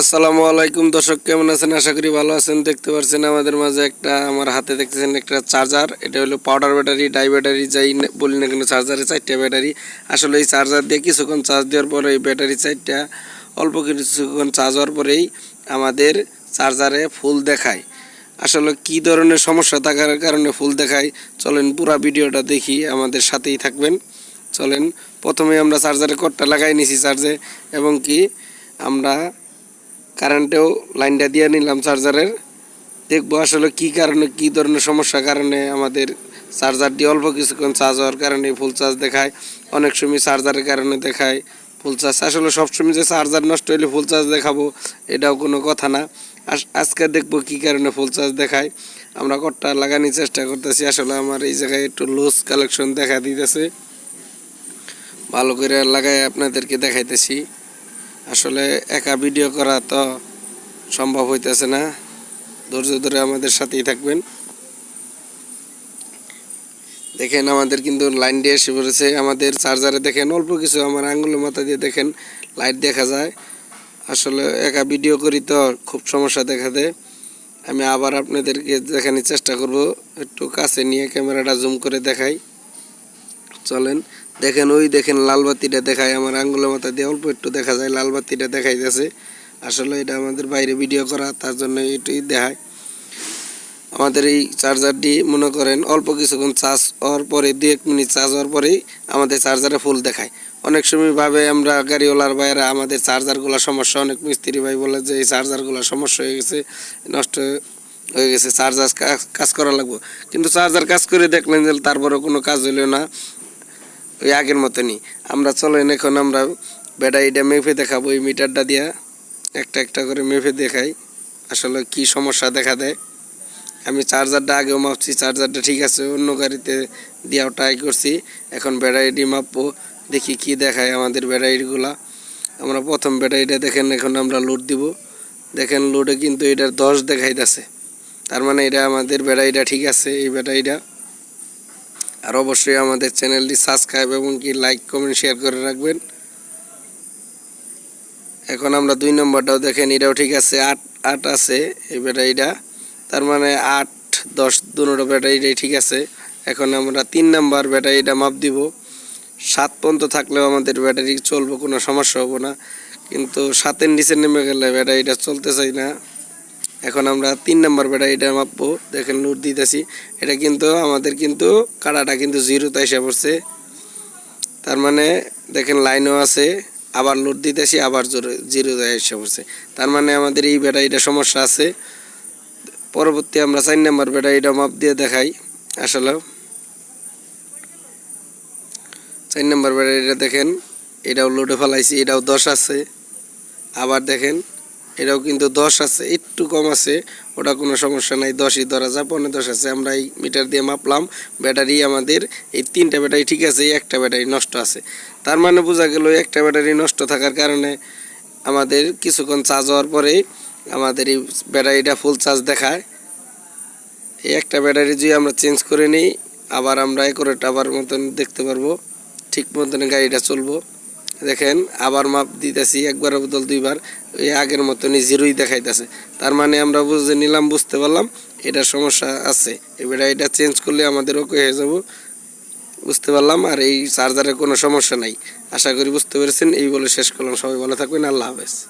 আসসালামু আলাইকুম দর্শক, কেমন আছেন? আশা করি ভালো আছেন। দেখতে পাচ্ছেন আমাদের মাঝে একটা, আমার হাতে দেখতেছেন একটা চার্জার এটা হলো পাউডার ব্যাটারি ডাই ব্যাটারি যাই বলি না কেন চার্জারে চারটা ব্যাটারি আসলে এই চার্জার দিয়ে কিছুক্ষণ চার্জ দেওয়ার পরে এই ব্যাটারি চারটা, অল্প কিছুক্ষণ চার্জ হওয়ার পরেই আমাদের চার্জারে ফুল দেখায়। আসলে কি ধরনের সমস্যা থাকার কারণে ফুল দেখায়, চলেন পুরো ভিডিওটা দেখি, আমাদের সাথেই থাকবেন। চলেন, প্রথমে আমরা চার্জারে কটটা লাগাই নিছি চার্জে এবং কি আমরা কারেন্টেও লাইনটা দিয়ে নিলাম চার্জারের। দেখব আসলে কি কারণে, কি ধরনের সমস্যার কারণে আমাদের চার্জারটি অল্প কিছুক্ষণ চার্জ হওয়ার কারণে ফুল চার্জ দেখায়, অনেক সময় চার্জারের কারণে দেখায় ফুল চার্জ আসলে সবসময় যে চার্জার নষ্ট হলে ফুল চার্জ দেখাবো, এটাও কোনো কথা না। আজ- আজকে দেখব কি কারণে ফুল চার্জ দেখায়। আমরা কটটা লাগানোর চেষ্টা করতেছি, আসলে আমার এই জায়গায় একটু লুজ কালেকশন দেখা দিতেছে। ভালো করে লাগাই আপনাদেরকে দেখাইতেছি। আসলে একা ভিডিও করা তো সম্ভব হইতেছে না। ধৈর্য ধরে আমাদের সাথেই থাকবেন। দেখেন আমাদের কিন্তু লাইন দিয়ে এসে পড়েছে। আমাদের চার্জারে দেখেন, অল্প কিছু আমার আঙ্গুলের মাথা দিয়ে দেখেন, লাইট দেখা যায়। আসলে একা ভিডিও করি তো খুব সমস্যা দেখা দেয়। আমি আবার আপনাদেরকে দেখানোর চেষ্টা করব। একটু কাছে নিয়ে ক্যামেরাটা জুম করে দেখাই। চলেন দেখেন, ওই দেখেন লাল বাতিটা দেখায়, আমার আঙ্গুলের মাথা দিয়ে অল্প একটু দেখা যায়, লাল বাতিটা দেখাই যাচ্ছে আসলে এটা আমাদের বাইরে ভিডিও করা, তার জন্য এটাই দেখায়। আমাদের এই চার্জারটি মনে করেন, অল্প কিছুক্ষণ চার্জ হওয়ার পরে দু এক মিনিট চার্জ হওয়ার পরেই আমাদের চার্জারে ফুল দেখায়। অনেক সময় ভাবে আমরা গাড়িওয়ালার বাইরে আমাদের চার্জারগুলো সমস্যা, অনেক মিস্ত্রি ভাই বলে যে, এই চার্জারগুলো সমস্যা হয়ে গেছে, নষ্ট হয়ে গেছে চার্জার কাজ করা লাগবে। কিন্তু চার্জার কাজ করে দেখলেন যে তারপরে কোনো কাজ হইল না। ওই আগের মতনই। আমরা চলেন এখন, আমরা বেটা ব্যাটারিটা মেপে দেখাবো, এই মিটারটা দিয়া একটা একটা করে মেপে দেখাই, আসলে কি সমস্যা দেখা দেয়। আমি চার্জারটা আগেও মাপছি, চার্জারটা ঠিক আছে, অন্য গাড়িতে দিয়েও ট্রাই করছি, এখন ব্যাটারিটি মাপবো, দেখি কি দেখায় আমাদের ব্যাটারিগুলা আমরা প্রথম ব্যাটারিটা দেখেন, এখন আমরা লোড দিব। দেখেন লোডে কিন্তু এটার দশ দেখাইতেছে। তার মানে এটা আমাদের ব্যাটারিটা ঠিক আছে, এই ব্যাটারিটা আর অবশ্যই আমাদের চ্যানেলটি সাবস্ক্রাইব এবং কি লাইক, কমেন্ট, শেয়ার করে রাখবেন। এখন আমরা দুই নম্বরটাও দেখেন, এটাও ঠিক আছে, আট আট আছে এই ব্যাটারিটা। তার মানে আট, দশ দুটো ব্যাটারিটাই ঠিক আছে। এখন আমরা তিন নাম্বার ব্যাটারিটা মাপ দিব। সাত পর্যন্ত থাকলেও আমাদের ব্যাটারি চলবে, কোনো সমস্যা হব না। কিন্তু সাতের নিচে নেমে গেলে ব্যাটারিটা চলতে চাই না। এখন আমরা তিন নম্বর নাম্বার ব্যাটারিটা মাপবো। দেখেন লোড দিতেছি। এটা কিন্তু আমাদের কিন্তু কাটাটা কিন্তু জিরোতে এসে পড়ছে। তার মানে দেখেন লাইনও আছে, আবার লোড দিতেছি, আবার জোরে জিরোতে এসে পড়ছে। তার মানে আমাদের এই বেটা এটা সমস্যা আছে। পরবর্তী আমরা চার নাম্বার ব্যাটারিটা মাপ দিয়ে দেখাই। আসলে চার নম্বর নাম্বার এটা দেখেন, এটাও লোডে ফেলাইছি, এটাও দশ আছে। আবার দেখেন এটাও কিন্তু দশ আছে, একটু কম আছে, ওটা কোনো সমস্যা নাই, দশই ধরা যায় পনেরো দশ আছে। আমরা এই মিটার দিয়ে মাপলাম, ব্যাটারি আমাদের এই তিনটা ব্যাটারি ঠিক আছে, এই একটা ব্যাটারি নষ্ট আছে। তার মানে বোঝা গেল একটা ব্যাটারি নষ্ট থাকার কারণে আমাদের কিছুক্ষণ চার্জ হওয়ার পরে আমাদের এই ব্যাটারিটা ফুল চার্জ দেখায়। এই একটা ব্যাটারি যদি আমরা চেঞ্জ করে নিই, আবার আমরা একরেট আবার মতন দেখতে পারব, ঠিক মতন গাড়িটা চলবো। দেখেন, আবার মাপ দিতেছি একবার বদল দুইবার ওই আগের মতনই জিরোই দেখাইতেছে। তার মানে আমরা বুঝে নিলাম, বুঝতে পারলাম, এটা সমস্যা আছে। এবারে এটা চেঞ্জ করলে আমাদের ওকে হয়ে যাব। বুঝতে পারলাম, আর এই চার্জারের কোনো সমস্যা নাই। আশা করি বুঝতে পেরেছেন। এই বলে শেষ করলাম। সবাই ভালো থাকবেন। আল্লাহ হাফেজ।